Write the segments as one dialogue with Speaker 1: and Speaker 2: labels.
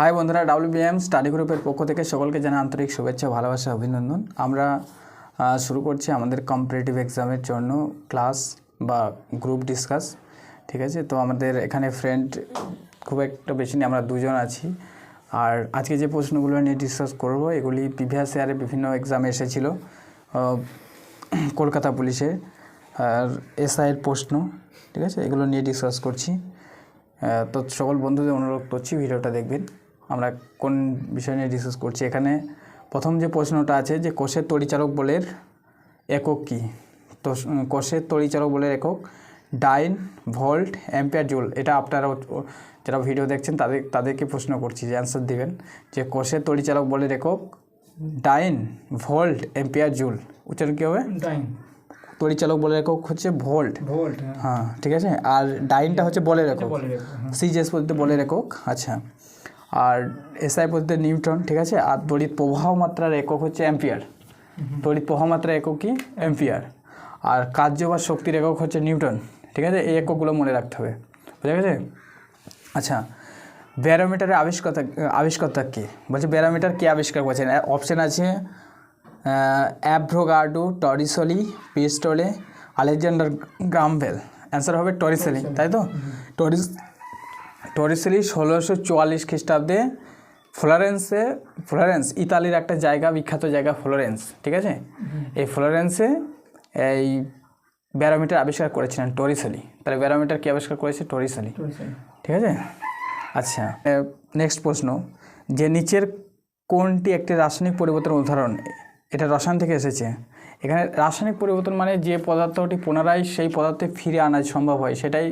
Speaker 1: High বন্ধুরা ডাব্লিউবিএম study গ্রুপের পক্ষ থেকে সকলকে জানা আন্তরিক শুভেচ্ছা, ভালোবাসা, অভিনন্দন। আমরা শুরু করছি আমাদের কম্পিটিটিভ এক্সামের জন্য ক্লাস বা গ্রুপ ডিসকাস ঠিক আছে? তো আমাদের এখানে ফ্রেন্ড খুব একটা বেশি নেই, আমরা দুজন আছি। আর আজকে যে প্রশ্নগুলো নিয়ে ডিসকাস করব, এগুলি প্রিভিয়াস ইয়ারে বিভিন্ন এক্সামে এসেছিল কলকাতা পুলিশের আর এসআইয়ের প্রশ্ন, ঠিক আছে? এগুলো নিয়ে ডিসকাস করছি। তো সকল বন্ধুদের অনুরোধ করছি, ভিডিওটা দেখবেন। আমরা কোন বিষয় নিয়ে ডিসকাস করছি? এখানে প্রথম যে প্রশ্নটা আছে যে কোষের তড়িচালক বলের একক কী? তো কোষের তড়িচালক বলের একক ডাইন ভোল্ট অ্যাম্পিয়ার জুল। এটা আপনারা যারা ভিডিও দেখছেন তাদের তাদেরকে প্রশ্ন করছি যে অ্যান্সার দেবেন যে কোষের তড়িচালক বলের একক ডাইন ভোল্ট অ্যাম্পিয়ার জুল। উচ্চারণ কী হবে?
Speaker 2: ডাইন।
Speaker 1: তড়িচালক বলের একক হচ্ছে ভোল্ট।
Speaker 2: ভোল্ট
Speaker 1: হ্যাঁ। ঠিক আছে? আর ডাইনটা হচ্ছে বলের একক।
Speaker 2: হ্যাঁ।
Speaker 1: সিজিএস পদ্ধতিতে বলের একক আচ্ছা। আর এসআই বলতে নিউটন ঠিক আছে? আর তড়িৎ প্রবাহ মাত্রার একক হচ্ছে অ্যাম্পিয়ার। তড়িৎ প্রবাহ মাত্রার একক কি? অ্যাম্পিয়ার। আর কার্য বা শক্তির একক হচ্ছে নিউটন ঠিক আছে? এই এককগুলো মনে রাখতে হবে। বুঝা গেছে? আচ্ছা ব্যারোমিটারের আবিষ্কর্তা আবিষ্কর্তা কে? বলছে ব্যারোমিটার কে আবিষ্কার করেছেন? অপশান আছে অ্যাভ্রোগার্ডো টরিসলি পিস্টোলে আলেকজান্ডার গ্রামভেল অ্যান্সার হবে টরিসলি তাই তো? টরিস টরিসলি ষোলোশো চুয়াল্লিশ খ্রিস্টাব্দে ফ্লোরেন্সে ফ্লোরেন্স ইতালির একটা জায়গা বিখ্যাত জায়গা ফ্লোরেন্স ঠিক আছে? এই ফ্লোরেন্সে এই ব্যারোমিটার আবিষ্কার করেছিলেন টরিসলি। তাহলে ব্যারোমিটার কে আবিষ্কার করেছে? টরিসলি। ঠিক আছে? আচ্ছা নেক্সট প্রশ্ন। যে নিচের কোনটি একটি রাসায়নিক পরিবর্তন উদাহরণ এটা রসায়ন থেকে এসেছে। এখানে রাসায়নিক পরিবর্তন মানে যে পদার্থটি পুনরায় সেই পদার্থে ফিরে আনা সম্ভব হয় সেটাই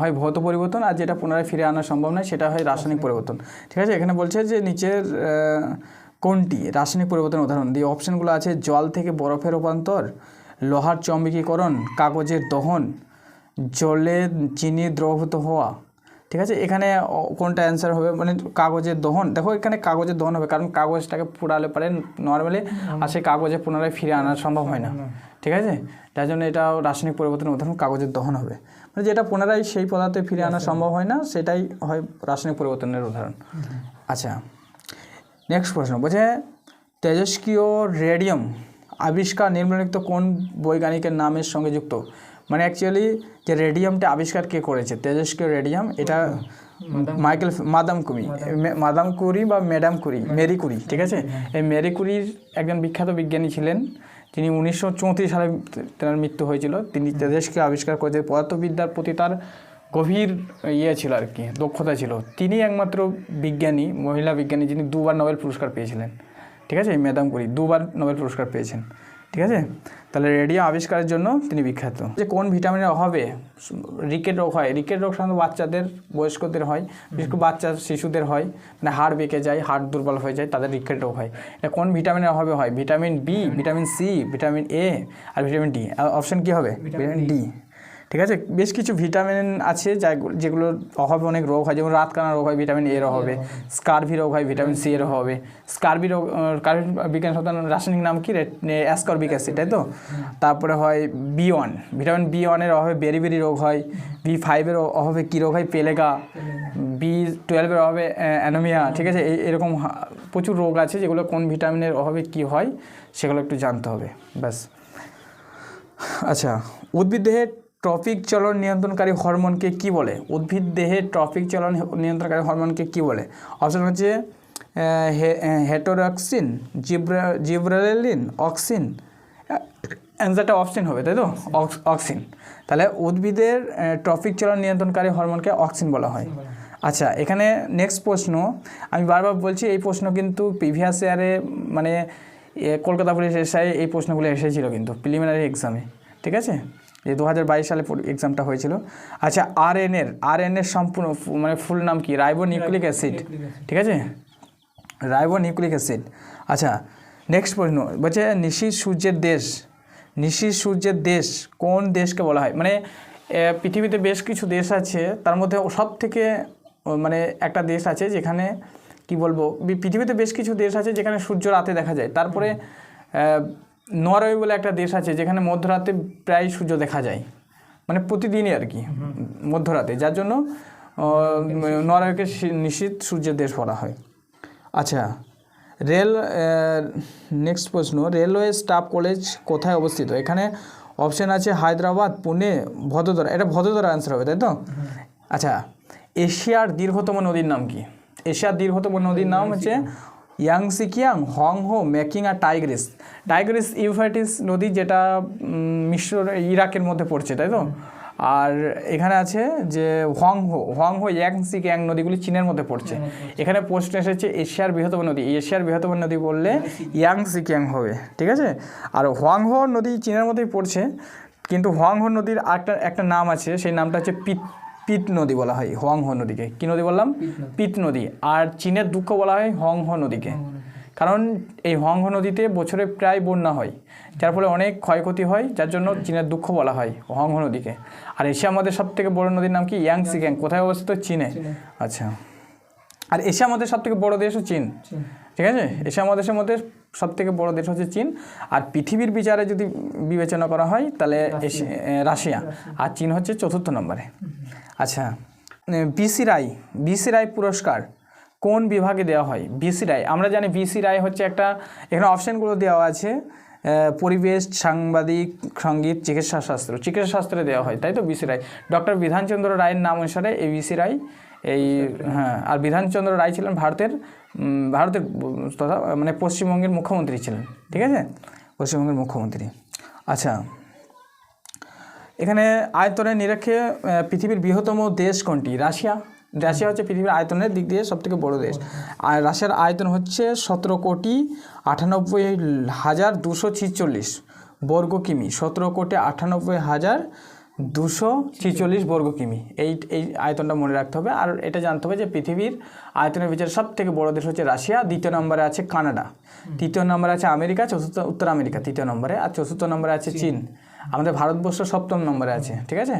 Speaker 1: হয় ভৌত পরিবর্তন আর যেটা পুনরায় ফিরে আনা সম্ভব নয় সেটা হয় রাসায়নিক পরিবর্তন। ঠিক আছে? এখানে বলছে যে নিচের কোনটি রাসায়নিক পরিবর্তনের উদাহরণ। দিয়ে অপশানগুলো আছে জল থেকে বরফের রূপান্তর লোহার চম্বিকীকরণ কাগজের দহন জলে চিনি দ্রবভূত হওয়া। ঠিক আছে? এখানে কোনটা অ্যান্সার হবে? মানে কাগজের দহন। দেখো এখানে কাগজের দহন হবে কারণ কাগজটাকে পুড়ালে পারে নর্মালি আর সেই কাগজে পুনরায় ফিরে আনা সম্ভব হয় না। ঠিক আছে? যার জন্য এটা রাসায়নিক পরিবর্তনের উদাহরণ কাগজের দহন হবে। মানে যেটা পুনরায় সেই পদার্থে ফিরে আনা সম্ভব হয় না সেটাই হয় রাসায়নিক পরিবর্তনের উদাহরণ। আচ্ছা নেক্সট প্রশ্ন বলছে তেজস্ক্রিয় রেডিয়াম আবিষ্কার নিম্নলিখিত কোন বৈজ্ঞানিকের নামের সঙ্গে যুক্ত? মানে অ্যাকচুয়ালি যে রেডিয়ামটা আবিষ্কার কে করেছে? তেজস্ক্রিয় রেডিয়াম এটা Michael madam Curie. Madam Curie বা ম্যাডাম কুরি মেরি কুরি ঠিক আছে? এই মেরি কুরির একজন বিখ্যাত বিজ্ঞানী ছিলেন তিনি উনিশশো চৌত্রিশ সালে তেনার মৃত্যু হয়েছিল। তিনি দেশকে আবিষ্কার করেছে। পদার্থবিদ্যার প্রতি তার গভীর ইয়ে ছিল আর কি দক্ষতা ছিল। তিনি একমাত্র বিজ্ঞানী মহিলা বিজ্ঞানী যিনি দুবার নোবেল পুরস্কার পেয়েছিলেন। ঠিক আছে? ম্যাডাম করি দুবার নোবেল পুরস্কার পেয়েছেন। ঠিক আছে? তাহলে রেডিয়াম আবিষ্কারের জন্য তিনি বিখ্যাত। যে কোন ভিটামিনের অভাবে রিকেট রোগ হয় রিকেট রোগ সাধারণত বাচ্চাদের বয়স্কদের হয় বিশেষ করে বাচ্চা শিশুদের হয় মানে হাড় বেঁকে যায় হাড় দুর্বল হয়ে যায় তাদের রিকেট রোগ হয়। এটা কোন ভিটামিনের অভাবে হয়? Vitamin B vitamin C vitamin A R vitamin D. Option কী হবে? Vitamin D. ঠিক আছে? বেশ কিছু ভিটামিন আছে যাগুলো যেগুলোর অভাবে অনেক রোগ হয়। যেমন রাতকানা রোগ হয় ভিটামিন এর হবে স্কারভি রোগ হয় ভিটামিন সি এর হবে স্কারভি রোগ কার্বি বিজ্ঞান সাধারণ রাসায়নিক নাম কি? অ্যাসকর্বিক অ্যাসিড তাই তো? তারপরে হয় বি ওয়ান ভিটামিন বি ওয়ানের অভাবে বেরিবেরি রোগ হয়। বি ফাইভের অভাবে কী রোগ হয়? পেলেগা। বি টুয়েলভের অভাবে অ্যানোমিয়া। ঠিক আছে? এই এরকম প্রচুর রোগ আছে যেগুলো কোন ভিটামিনের অভাবে কী হয় সেগুলো একটু জানতে হবে। ব্যাস। আচ্ছা উদ্ভিদ দেহে ট্রফিক চলন নিয়ন্ত্রণকারী হরমোনকে কি বলে? উদ্ভিদ দেহে ট্রফিক চলন নিয়ন্ত্রণকারী হরমোনকে কি বলে? অপশন হচ্ছে হেটোরক্সিন, জিব্রা জিব্রালিন অক্সিন। অ্যান্সারটা অপশন হবে, তাই তো? অক্স- অক্সিন। তাহলে উদ্ভিদের ট্রফিক চলন নিয়ন্ত্রণকারী হরমোনকে অক্সিন বলা হয়। আচ্ছা এখানে নেক্সট প্রশ্ন। আমি বারবার বলছি, এই প্রশ্ন কিন্তু প্রিভিয়াস ইয়ারে মানে কলকাতা পুলিশ এসআই এই প্রশ্নগুলো এসেছিল কিন্তু প্রিলিমিনারি এক্সামে ঠিক আছে? যে দু হাজার বাইশ সালে এক্সামটা হয়েছিল। আচ্ছা আর এন এর আর এন এর সম্পূর্ণ মানে ফুল নাম কি? রাইবো নিউক্লিক অ্যাসিড ঠিক আছে? Ribonucleic acid. আচ্ছা নেক্সট প্রশ্ন। বলছে নিশি সূর্যের দেশ নিশি সূর্যের দেশ কোন দেশকে বলা হয়? মানে পৃথিবীতে বেশ কিছু দেশ আছে। তার মধ্যে সব থেকে মানে একটা দেশ আছে যেখানে কি বলব পৃথিবীতে বেশ কিছু দেশ আছে যেখানে সূর্য রাতে দেখা যায়। তারপরে নরওয়ে বলে একটা দেশ আছে যেখানে মধ্যরাতে প্রায় সূর্য দেখা যায়। মানে প্রতিদিনই আর কি মধ্যরাতে। যার জন্য নরওয়েকে নিশীত সূর্যের দেশ বলা হয়। আচ্ছা রেল নেক্সট প্রশ্ন। রেলওয়ে স্টাফ কলেজ কোথায় অবস্থিত? এখানে অপশান আছে হায়দ্রাবাদ পুনে ভদোদরা। এটা ভদোদরা অ্যান্সার হবে তাই তো? আচ্ছা এশিয়ার দীর্ঘতম নদীর নাম কি? এশিয়ার দীর্ঘতম নদীর নাম হচ্ছে Yangtze Kiang Hwang Ho Mekong আর টাইগ্রিস টাইগ্রিস ইউফ্রাটিস নদী যেটা মিশ্র ইরাকের মধ্যে পড়ছে তাই তো? আর এখানে আছে যে Hwang Ho Hwang Ho Yangtze Kiang নদীগুলি চীনের মধ্যে পড়ছে। এখানে প্রশ্ন এসেছে এশিয়ার বৃহত্তম নদী। এশিয়ার বৃহত্তম নদী বললে ইয়াংসি ক্যাং হবে ঠিক আছে? আর হোয়াংহো নদী চীনের মধ্যেই পড়ছে কিন্তু হোয়াংহো নদীর একটা একটা নাম আছে সেই নামটা হচ্ছে পিত পিত নদী বলা হয় হোয়াংহো নদীকে। কী নদী বললাম? পিত নদী। আর চীনের দুঃখ বলা হয় হংহো নদীকে। কারণ এই হংহো নদীতে বছরে প্রায় বন্যা হয়। যার ফলে অনেক ক্ষয়ক্ষতি হয় যার জন্য চীনের দুঃখ বলা হয় হংহো নদীকে। আর এশিয়া আমাদের সব থেকে বড় নদীর নাম কি? ইয়াংসি গ্যাং কোথায় অবস্থিত? চীনে। আচ্ছা। আর এশিয়া আমাদের সব থেকে বড় দেশও চীন। ঠিক আছে? এশিয়া মহাদেশের মধ্যে সব থেকে বড় দেশ হচ্ছে চীন। আর পৃথিবীর বিচারে যদি বিবেচনা করা হয় তাহলে রাশিয়া। আর চীন হচ্ছে চতুর্থ নম্বরে। আচ্ছা বিসি রায় বিসি রায় পুরস্কার কোন বিভাগে দেওয়া হয়? বিসি রায়, আমরা জানি বিসি রায় হচ্ছে একটা, এখানে অপশানগুলো দেওয়া আছে পরিবেশ, সাংবাদিক, সংগীত চিকিৎসা শাস্ত্র চিকিৎসা শাস্ত্রে দেওয়া হয়, তাই তো বিসি রায়? ডক্টর বিধানচন্দ্র রায়ের নাম অনুসারে এই বিসি রায়, এই হ্যাঁ আর বিধানচন্দ্র রায় ছিলেন ভারতের ভারতের তথা মানে পশ্চিমবঙ্গের মুখ্যমন্ত্রী ছিলেন, ঠিক আছে? পশ্চিমবঙ্গের মুখ্যমন্ত্রী। আচ্ছা এখানে আয়তনের নিরক্ষে পৃথিবীর বৃহত্তম দেশ কোনটি? রাশিয়া। রাশিয়া হচ্ছে পৃথিবীর আয়তনের দিক দিয়ে সবথেকে বড় দেশ। আর রাশিয়ার আয়তন হচ্ছে সতেরো কোটি আটানব্বই হাজার দুশো ছিচল্লিশ বর্গ কিমি। সতেরো কোটি আটানব্বই হাজার দুশো ছিচল্লিশ বর্গ কিমি। এই এই আয়তনটা মনে রাখতে হবে। আর এটা জানতে হবে যে পৃথিবীর আয়তনের বিচারে সব থেকে বড় দেশ হচ্ছে রাশিয়া দ্বিতীয় নম্বরে আছে কানাডা তৃতীয় নম্বরে আছে আমেরিকা চতুর্থ উত্তর আমেরিকা তৃতীয় নম্বরে আর চতুর্থ নম্বরে আছে চীন। আমাদের ভারতবর্ষ সপ্তম নম্বরে আছে ঠিক আছে?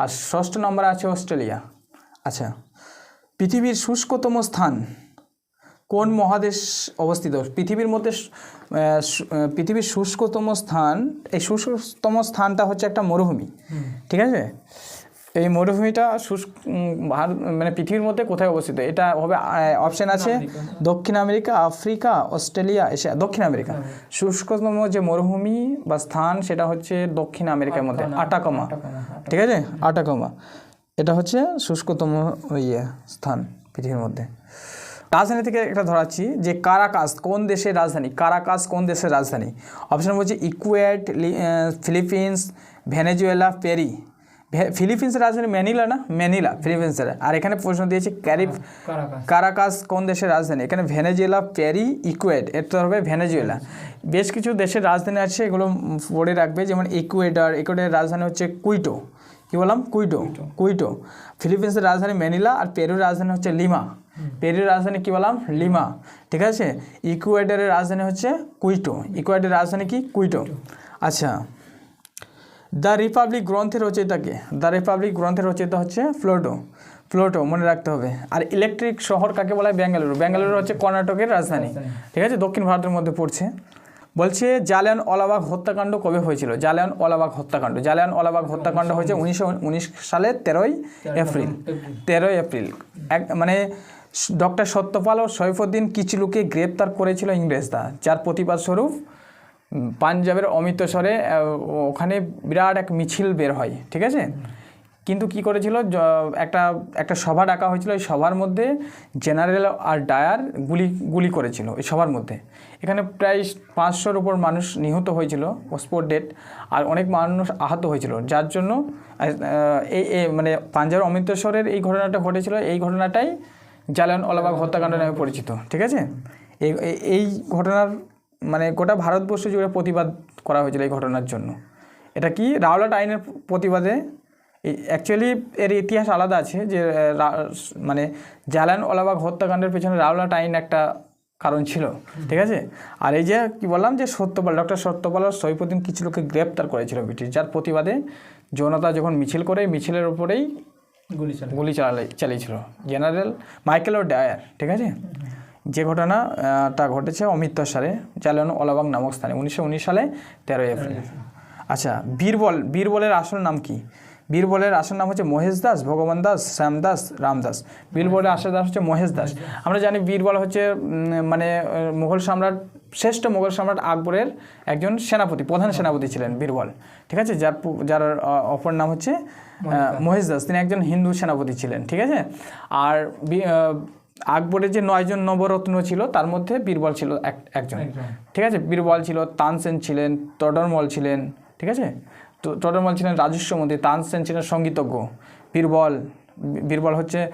Speaker 1: আর ষষ্ঠ নম্বরে আছে অস্ট্রেলিয়া। আচ্ছা পৃথিবীর শুষ্কতম স্থান কোন মহাদেশ অবস্থিত? পৃথিবীর মধ্যে পৃথিবীর শুষ্কতম স্থান এই শুষ্কতম স্থানটা হচ্ছে একটা মরুভূমি ঠিক আছে? এই মরুভূমিটা শুষ্ক ভারত মানে পৃথিবীর মধ্যে কোথায় অবস্থিত? এটা হবে অপশন আছে দক্ষিণ আমেরিকা আফ্রিকা অস্ট্রেলিয়া এশিয়া দক্ষিণ আমেরিকা। শুষ্কতম যে মরুভূমি বা স্থান সেটা হচ্ছে দক্ষিণ আমেরিকার মধ্যে আটাকমা। ঠিক আছে? আটাকমা। এটা হচ্ছে শুষ্কতম ইয়ে স্থান পৃথিবীর মধ্যে। রাজধানী থেকে একটা ধরাচ্ছি যে কারাকাস কোন দেশের রাজধানী? কারাকাস কোন দেশের রাজধানী? অপশন বলছে ইকুয়েট ফিলিপিন্স ভেনেজুয়েলা পেরি। ফিলিপিন্সের রাজধানী ম্যানিলা না? ম্যানিলা ফিলিপিন্সের। আর এখানে প্রশ্ন দিয়েছে ক্যারিফ
Speaker 2: কারাকাস।
Speaker 1: কারাকাস কোন দেশের রাজধানী? এখানে ভেনেজুয়েলা প্যারি ইকুয়েড এর হবে ভেনেজুয়েলা। বেশ কিছু দেশের রাজধানী আছে এগুলো পড়ে রাখবে যেমন ইকুয়েডার ইকুয়েডারের রাজধানী হচ্ছে কুইটো। কি বললাম? কুইটো। কুইটো। ফিলিপিন্সের রাজধানী ম্যানিলা আর পেরুর রাজধানী হচ্ছে লিমা। পেরুর রাজধানী কি বললাম? লিমা। ঠিক আছে? ইকুয়েডারের রাজধানী হচ্ছে কুইটো। ইকুয়েডারের রাজধানী কি? কুইটো। আচ্ছা। দ্য রিপাবলিক গ্রন্থের রচয়িতাকে দ্য রিপাবলিক গ্রন্থের রচয়িতা হচ্ছে ফ্লোটো ফ্লোটো মনে রাখতে হবে। আর ইলেকট্রিক শহর কাকে বলা হয়? ব্যাঙ্গালুরু। বেঙ্গালুরু হচ্ছে কর্ণাটকের রাজধানী। ঠিক আছে? দক্ষিণ ভারতের মধ্যে পড়ছে। বলছে জালিয়ান ওয়ালাবাগ হত্যাকাণ্ড কবে হয়েছিল? জালিয়ান ওয়ালাবাগ হত্যাকাণ্ড। জালিয়ান ওয়ালাবাগ হত্যাকাণ্ড হয়েছে উনিশশো উনিশ সালের তেরোই এপ্রিল। তেরোই এপ্রিল। এক মানে ডক্টর সত্যপাল ও সৈফুদ্দিন কিচলুকে গ্রেপ্তার করেছিল ইংরেজরা। যার প্রতিবাদ স্বরূপ পাঞ্জাবের অমৃতসরে ওখানে বিরাট এক মিছিল বের হয়, ঠিক আছে? কিন্তু কি করেছিল? একটা একটা সভা ডাকা হয়েছিল, এই সভার মধ্যে জেনারেল আর ডায়ার গুলি গুলি করেছিল, এই সভার মধ্যে। এখানে প্রায় পাঁচশোর উপর মানুষ নিহত হয়েছিল স্পোর্ট ডেট, আর অনেক মানুষ আহত হয়েছিল। যার জন্য এই মানে পাঞ্জাবের অমৃতসরের এই ঘটনাটা ঘটেছিল, এই ঘটনাটাই জালান ওয়ালাবাগ হত্যাকাণ্ড নামে পরিচিত, ঠিক আছে? এই ঘটনার মানে গোটা ভারতবর্ষ জুড়ে প্রতিবাদ করা হয়েছিল এই ঘটনার জন্য। এটা কি রাওলাট আইনের প্রতিবাদে? অ্যাকচুয়ালি এর ইতিহাস আলাদা আছে যে মানে জালান ওলাবাগ হত্যাকাণ্ডের পেছনে রাওলাট আইন একটা কারণ ছিল ঠিক আছে? আর এই যে কি বললাম যে সত্যপাল ডক্টর সত্যপাল আর সৈফুদ্দিন কিছু লোককে গ্রেপ্তার করেছিল ব্রিটিশ। যার প্রতিবাদে জনতা যখন মিছিল করে মিছিলের উপরেই
Speaker 2: গুলি
Speaker 1: গুলি চালাই চালিয়েছিল। জেনারেল মাইকেল ও ডায়ার ঠিক আছে? যে ঘটনাটা ঘটেছে অমৃতসরে জালিয়ান ওলাবাগ নামক স্থানে উনিশশো উনিশ সালে তেরোই এপ্রিল। আচ্ছা বীরবল বীরবলের আসল নাম কি? বীরবলের আসল নাম হচ্ছে মহেশ দাস ভগবান দাস শ্যাম দাস রামদাস বীরবলের আসল দাস হচ্ছে মহেশ দাস। আমরা জানি বীরবল হচ্ছে মানে মুঘল সম্রাট শ্রেষ্ঠ মুঘল সম্রাট আকবরের একজন সেনাপতি প্রধান সেনাপতি ছিলেন বীরবল। ঠিক আছে? যার যার অপর নাম হচ্ছে মহেশ দাস। তিনি একজন হিন্দু সেনাপতি ছিলেন। ঠিক আছে? আর আকবরের যে নয়জন নবরত্ন ছিল তার মধ্যে বীরবল ছিল এক- একজন। ঠিক আছে? বীরবল ছিল তানসেন ছিলেন তডরমল ছিলেন ঠিক আছে? তো তডরমল ছিলেন রাজস্ব মন্ত্রী তানসেন ছিলেন সঙ্গীতজ্ঞ। বীরবল বীরবল হচ্ছে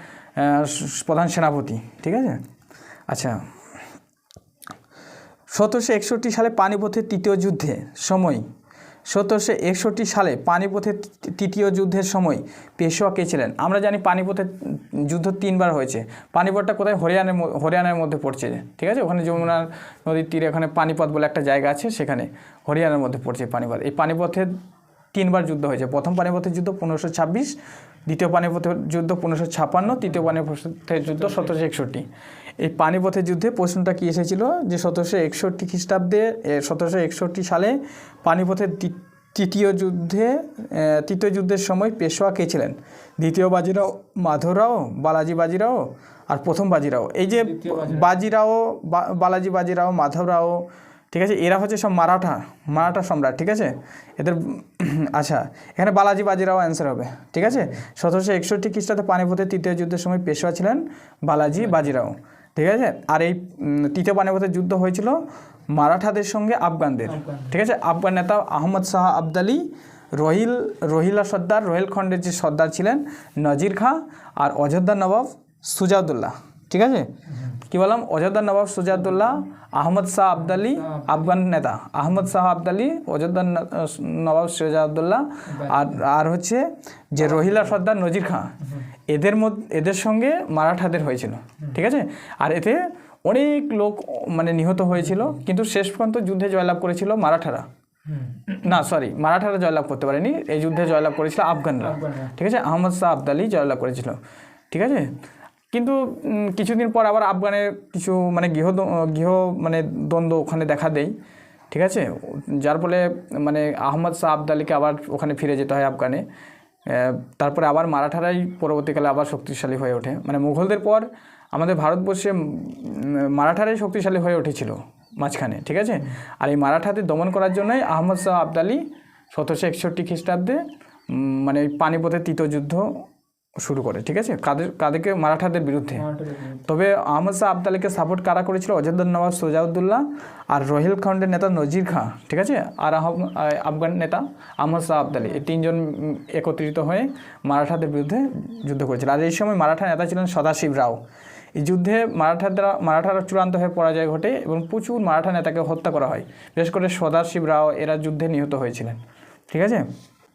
Speaker 1: প্রধান সেনাপতি ঠিক আছে? আচ্ছা। সতেরোশো একষট্টি সালে পানিপথের তৃতীয় যুদ্ধে সময় সতেরোশো একষট্টি সালে পানিপথের তৃতীয় যুদ্ধের সময় পেশোয়া কে ছিলেন? আমরা জানি পানিপথের যুদ্ধ তিনবার হয়েছে। পানিপথটা কোথায়? হরিয়ানার হরিয়ানার মধ্যে পড়ছে। ঠিক আছে? ওখানে যমুনা নদীর তীরে ওখানে পানিপথ বলে একটা জায়গা আছে, সেখানে হরিয়ানার মধ্যে পড়ছে পানিপথ। এই পানিপথের তিনবার যুদ্ধ হয়েছে। প্রথম পানিপথের যুদ্ধ পনেরোশো ছাব্বিশ, দ্বিতীয় পানিপথের যুদ্ধ পনেরোশো ছাপান্ন তৃতীয় পানিপথের যুদ্ধ সতেরোশো একষট্টি। এই পানিপথের যুদ্ধে প্রশ্নটা কী এসেছিল? যে সতেরোশো একষট্টি খ্রিস্টাব্দে সতেরোশো একষট্টি সালে পানিপথের তৃতীয় যুদ্ধে তৃতীয় যুদ্ধের সময় পেশোয়া কে ছিলেন? দ্বিতীয় বাজিরাও মাধবরাও বালাজি বাজিরাও আর প্রথম বাজিরাও। এই যে বাজিরাও। বা- বালাজি বাজিরাও মাধবরাও ঠিক আছে? এরা হচ্ছে সব মারাঠা মারাঠা সম্রাট ঠিক আছে? এদের আচ্ছা এখানে বালাজি বাজিরাও অ্যান্সার হবে ঠিক আছে? সতেরোশো একষট্টি খ্রিস্টাব্দে পানিপথের তৃতীয় যুদ্ধের সময় পেশোয়া ছিলেন বালাজি বাজিরাও। ঠিক আছে? আর এই তৃতীয় পানিপথের যুদ্ধ হয়েছিল মারাঠাদের সঙ্গে আফগানদের। ঠিক আছে? আফগান নেতা আহমদ শাহ আবদালি রহিল রহিলা সর্দার রোহেলখণ্ডের যে সর্দার ছিলেন নজির খাঁ আর অযোধ্যা নবাব সুজাউদ্দুল্লাহ ঠিক আছে? কি বললাম? অযোধ্যার নবাব সুজাউদ্দৌল্লা আহমদ শাহ আবদালি আফগান নেতা। আহমদ শাহ আবদালি অযোধ্যার ন- নবাব সুজাউদ্দৌল্লা আর আর হচ্ছে যে রহিলা সর্দার নজির খাঁ এদের মধ্যে এদের সঙ্গে মারাঠাদের হয়েছিল। ঠিক আছে? আর এতে অনেক লোক মানে নিহত হয়েছিল কিন্তু শেষ পর্যন্ত যুদ্ধে জয়লাভ করেছিল মারাঠারা। না সরি মারাঠারা জয়লাভ করতে পারেনি। এই যুদ্ধে জয়লাভ করেছিল আফগানরা। ঠিক আছে? আহমদ শাহ আবদালি জয়লাভ করেছিল। ঠিক আছে? কিন্তু কিছুদিন পর আবার আফগানের কিছু মানে গৃহ গৃহ মানে দ্বন্দ্ব ওখানে দেখা দেয়, ঠিক আছে? যার ফলে মানে আহমদ শাহ আবদালিকে আবার ওখানে ফিরে যেতে হয় আফগানে। তারপরে আবার মারাঠারাই পরবর্তীকালে আবার শক্তিশালী হয়ে ওঠে। মানে মুঘলদের পর আমাদের ভারতবর্ষে মারাঠারাই শক্তিশালী হয়ে উঠেছিল মাঝখানে, ঠিক আছে? আর এই মারাঠাদের দমন করার জন্যই আহমদ শাহ আবদালি সতেরোশো একষট্টি খ্রিস্টাব্দে মানে পানিপথের তৃতীয় যুদ্ধ শুরু করে ঠিক আছে? কাদের কাদেরকে? মারাঠাদের বিরুদ্ধে। তবে আহমদ শাহ আবদালিকে সাপোর্ট কারা করেছিল? অযোধ্যার নবাব সোজাউদ্দুল্লাহ আর রোহেলখণ্ডের নেতা নজির খাঁ ঠিক আছে? আর আফগান নেতা আহমদ শাহ আবদালি। এই তিনজন একত্রিত হয়ে মারাঠাদের বিরুদ্ধে যুদ্ধ করেছিল। আর এই সময় মারাঠা নেতা ছিলেন সদাশিব রাও। এই যুদ্ধে মারাঠারা মারাঠারা চূড়ান্ত হয়ে পরাজয় ঘটে এবং প্রচুর মারাঠা নেতাকে হত্যা করা হয়। বিশেষ করে সদাশিব রাও এরা যুদ্ধে নিহত হয়েছিলেন। ঠিক আছে?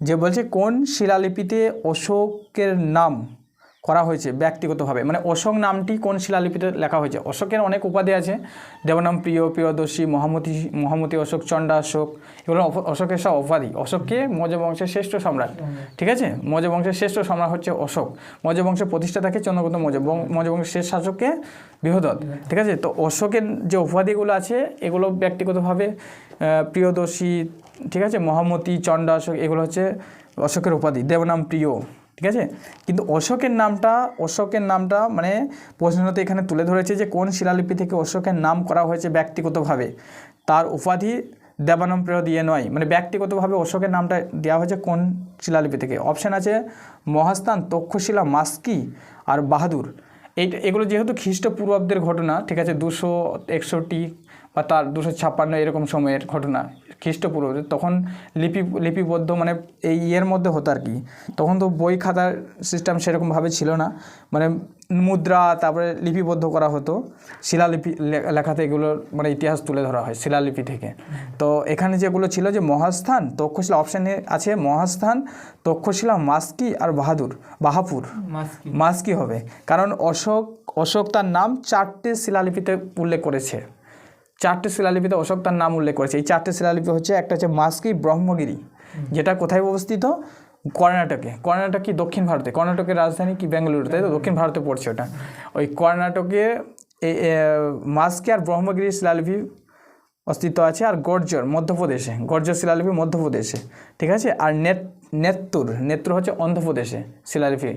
Speaker 1: যে বলছে কোন শিলালিপিতে অশোকের নাম করা হয়েছে ব্যক্তিগতভাবে? মানে অশোক নামটি কোন শিলালিপিতে লেখা হয়েছে? অশোকের অনেক উপাধি আছে। দেবনাম প্রিয়, প্রিয়দর্শী, মহামতি মহামতি অশোক চণ্ডা অশোক এগুলো অশোকের সব উপাধি। অশোককে মৌর্য বংশের শ্রেষ্ঠ সম্রাট। ঠিক আছে? মৌর্য বংশের শ্রেষ্ঠ সম্রাট হচ্ছে অশোক। মৌর্য বংশের প্রতিষ্ঠাতাকে চন্দ্রগুপ্ত মৌর্য। মৌর্য বংশের শেষ শাসককে বৃহদত্ত। ঠিক আছে? তো অশোকের যে উপাধিগুলো আছে, এগুলো ব্যক্তিগতভাবে প্রিয়দর্শী ঠিক আছে? মহামতি, চণ্ডা, অশোক, এগুলো হচ্ছে অশোকের উপাধি, দেবনাম প্রিয়, ঠিক আছে? কিন্তু অশোকের নামটা অশোকের নামটা মানে প্রশ্নতে এখানে তুলে ধরেছে যে কোন শিলালিপি থেকে অশোকের নাম করা হয়েছে ব্যক্তিগতভাবে? তার উপাধি দেবানম প্রিয় দিয়ে নয়। মানে ব্যক্তিগতভাবে অশোকের নামটা দেওয়া হয়েছে কোন শিলালিপি থেকে? অপশান আছে মহাস্থান, তক্ষশিলা, মাস্কি আর বাহাদুর। এই এগুলো যেহেতু খ্রিস্টপূর্বাব্দের ঘটনা, ঠিক আছে? দুশো একষট্টি বা তার দুশো ছাপ্পান্ন এরকম সময়ের ঘটনা। খ্রিস্টপূর্বাব্দের তখন লিপি লিপিবদ্ধ মানে এই ইয়ের মধ্যে হতো আর কি। তখন তো বই খাতার সিস্টেম সেরকমভাবে ছিল না। মানে মুদ্রা তারপরে লিপিবদ্ধ করা হতো। শিলালিপি লেখাতে এগুলো মানে ইতিহাস তুলে ধরা হয় শিলালিপি থেকে। তো এখানে যেগুলো ছিল যে মহাস্থান তক্ষশিলা অপশানে আছে মহাস্থান তক্ষশিলা মাস্কি আর বাহাদুর বাহাপুর।
Speaker 2: মাস্কি
Speaker 1: হবে। কারণ অশোক অশোক তার নাম চারটে শিলালিপিতে উল্লেখ করেছে। চারটে শিলালিপিতে অশোক তার নাম উল্লেখ করেছে। এই চারটে শিলালিপি হচ্ছে একটা হচ্ছে মাস্কি ব্রহ্মগিরি যেটা কোথায় অবস্থিত? কর্ণাটকে। কর্ণাটক কি দক্ষিণ ভারতে। কর্ণাটকের রাজধানী কি বেঙ্গালুরু তাই তো? দক্ষিণ ভারতে পড়ছে ওটা। ওই কর্ণাটকে মাস্কি আর ব্রহ্মগিরি শিলালিপি অস্তিত্ব আছে আর গর্জর মধ্যপ্রদেশে। গর্জর শিলালিপি মধ্যপ্রদেশে। ঠিক আছে? আর নেত নেত্তুর। নেত্র হচ্ছে অন্ধ্রপ্রদেশে শিলালিপি।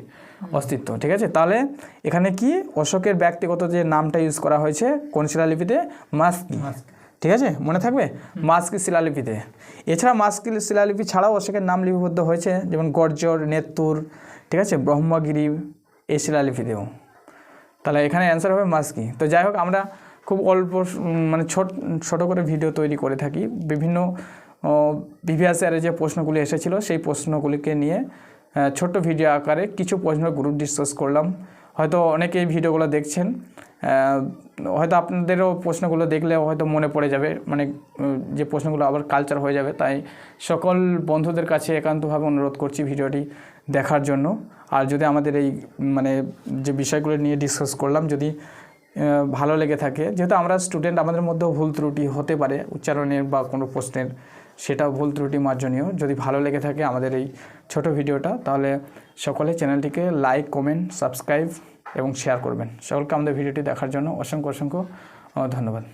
Speaker 1: অস্তিত্ব ঠিক আছে? তাহলে এখানে কি? অশোকের ব্যক্তিগত যে নামটা ইউজ করা হয়েছে কোন শিলালিপিতে? মাস্কি ঠিক আছে? মনে থাকবে? মাস্কি শিলালিপিতে। এছাড়া মাস্কি শিলালিপি ছাড়াও অশোকের নাম লিপিবদ্ধ হয়েছে যেমন গর্জর নেত্তুর ঠিক আছে? ব্রহ্মগিরি এই শিলালিপিতেও। তাহলে এখানে অ্যান্সার হবে মাস্কি। তো যাই হোক আমরা খুব অল্প মানে ছোট ছোট করে ভিডিও তৈরি করে থাকি। বিভিন্ন ইয়ারে যে প্রশ্নগুলি এসেছিল সেই প্রশ্নগুলিকে নিয়ে ছোট্ট ভিডিও আকারে কিছু প্রশ্ন গ্রুপ ডিসকাস করলাম। হয়তো অনেকে এই ভিডিওগুলো দেখছেন। হয়তো আপনাদেরও প্রশ্নগুলো দেখলে হয়তো মনে পড়ে যাবে। মানে যে প্রশ্নগুলো আবার কালচার হয়ে যাবে। তাই সকল বন্ধুদের কাছে একান্তভাবে অনুরোধ করছি ভিডিওটি দেখার জন্য। আর যদি আমাদের এই মানে যে বিষয়গুলো নিয়ে ডিসকাস করলাম, যদি ভালো লেগে থাকে, যেহেতু আমরা স্টুডেন্ট আমাদের মধ্যেও ভুল ত্রুটি হতে পারে উচ্চারণের বা কোনো প্রশ্নের। সেটাও ভুল ত্রুটি মার্জনীয়। যদি ভালো লেগে থাকে আমাদের এই ছোট ভিডিওটা, তাহলে সকলে চ্যানেলটিকে লাইক কমেন্ট সাবস্ক্রাইব এবং শেয়ার করবেন। সকলকে আমাদের ভিডিওটি দেখার জন্য অসংখ্য অসংখ্য ধন্যবাদ।